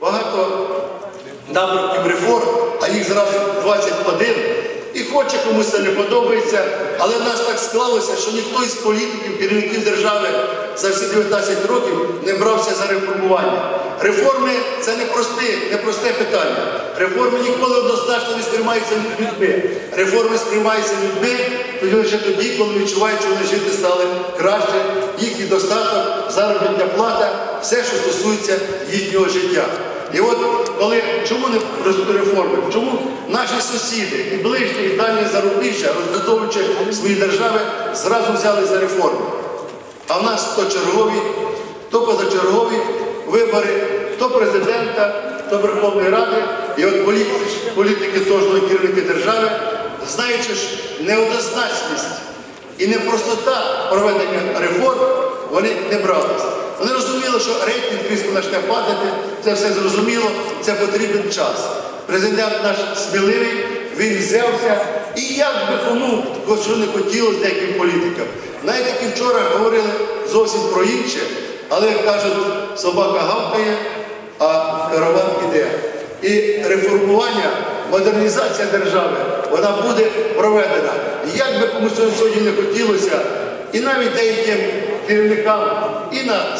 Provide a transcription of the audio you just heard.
Багато напрямків реформ, а їх зразу 21. І хоче комусь це не подобається, але в нас так склалося, що ніхто із політиків, керівників держави за всі 19 років не брався за реформування. Реформи це не просте, не просте питання. Реформи ніколи однозначно не сприймаються людьми. Реформи сприймаються людьми тоді лише тоді, коли відчувають, що вони жити стали краще, їхній достаток, заробітня плата, все, що стосується їхнього життя. І от коли чому не реформи? Чому наші сусіди і ближні, і дальні зарубіжжя, розбудовуючи свої держави, зразу взяли за реформи? А в нас то чергові, то позачергові вибори, то президента, то Верховної Ради, і от політики, політики тожної керівники держави, знаючи ж неоднозначність і непростота проведення реформ, вони не бралися. Вони розуміли, що рейтинг різко почне падати, це все зрозуміло, це потрібен час. Президент наш сміливий, він взявся, і як би кому що не хотілося деяким політикам. Навіть які вчора говорили зовсім про інше, але як кажуть, собака гавкає, а караван іде. І реформування, модернізація держави, вона буде проведена. І як би комусь сьогодні не хотілося, і навіть деяким керівникам і на.